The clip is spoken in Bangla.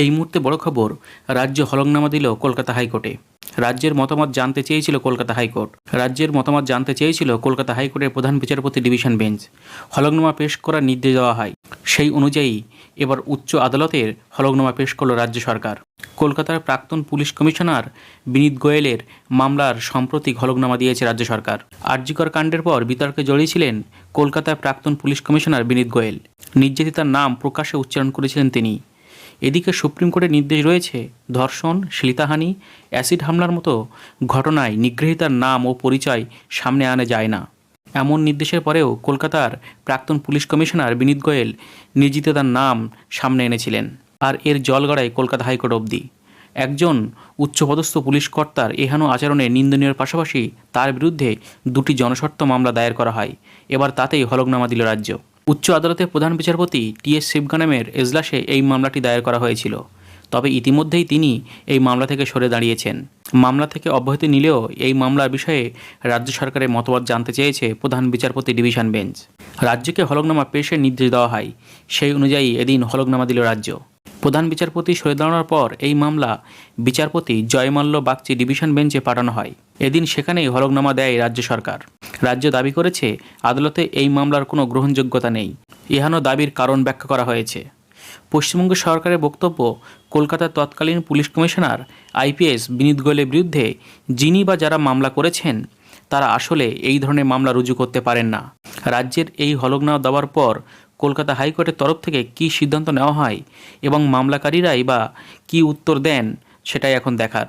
এই মুহূর্তে বড় খবর, রাজ্য হলংনামা দিল কলকাতা হাইকোর্টে। রাজ্যের মতামত জানতে চেয়েছিল কলকাতা হাইকোর্ট। রাজ্যের মতামত জানতে চেয়েছিল কলকাতা হাইকোর্টের প্রধান বিচারপতি ডিভিশন বেঞ্চ। হলংনামা পেশ করার নির্দেশ দেওয়া হয়। সেই অনুযায়ী, এবার উচ্চ আদালতের হলফনামা পেশ করল রাজ্য সরকার। কলকাতার প্রাক্তন পুলিশ কমিশনার বিনীত গোয়েলের মামলার সাম্প্রতিক হলফনামা দিয়েছে রাজ্য সরকার। আরজিকর কাণ্ডের পর বিতর্কে জড়িয়েছিলেন কলকাতার প্রাক্তন পুলিশ কমিশনার বিনীত গোয়েল। নির্যাতিতার নাম প্রকাশ্যে উচ্চারণ করেছিলেন তিনি। এদিকে সুপ্রিম কোর্টের নির্দেশ রয়েছে, ধর্ষণ, শ্লীতাহানি, অ্যাসিড হামলার মতো ঘটনায় নিগৃহীতার নাম ও পরিচয় সামনে আনা যায় না। এমন নির্দেশের পরেও কলকাতার প্রাক্তন পুলিশ কমিশনার বিনীত গোয়েল নির্যাতিতার নাম সামনে এনেছিলেন। আর এর জলগড়ায় কলকাতা হাইকোর্ট অবধি। একজন উচ্চপদস্থ পুলিশ কর্তার এহেন আচরণে নিন্দনীয়ের পাশাপাশি তার বিরুদ্ধে দুটি জনস্বার্থ মামলা দায়ের করা হয়। এবার তাতেই হলফনামা দিল রাজ্য। উচ্চ আদালতের প্রধান বিচারপতি টি এস শিবগানামের এজলাসে এই মামলাটি দায়ের করা হয়েছিল। তবে ইতিমধ্যেই তিনি এই মামলা থেকে সরে দাঁড়িয়েছেন। মামলা থেকে অব্যাহতি নিলেও এই মামলার বিষয়ে রাজ্য সরকারের মতবাদ জানতে চেয়েছে প্রধান বিচারপতি ডিভিশন বেঞ্চ। রাজ্যকে হলফনামা পেশের নির্দেশ দেওয়া হয়। সেই অনুযায়ী এদিন হলফনামা দিল রাজ্য। প্রধান বিচারপতি সরে দাঁড়ানোর পর এই মামলা বিচারপতি জয়মাল্য বাগচি ডিভিশন বেঞ্চে পাঠানো হয়। এদিন সেখানেই হলফনামা দেয় রাজ্য সরকার। রাজ্য দাবি করেছে, আদালতে এই মামলার কোনো গ্রহণযোগ্যতা নেই। এহানো দাবির কারণ ব্যাখ্যা করা হয়েছে। পশ্চিমবঙ্গ সরকারের বক্তব্য, কলকাতার তৎকালীন পুলিশ কমিশনার আইপিএস বিনীত গোয়েলের বিরুদ্ধে যিনি বা যারা মামলা করেছেন, তারা আসলে এই ধরনের মামলা রুজু করতে পারেন না। রাজ্যের এই হলফনামা দেওয়ার পর কলকাতা হাইকোর্টের তরফ থেকে কী সিদ্ধান্ত নেওয়া হয় এবং মামলাকারীরাই বা কী উত্তর দেন, সেটাই এখন দেখার।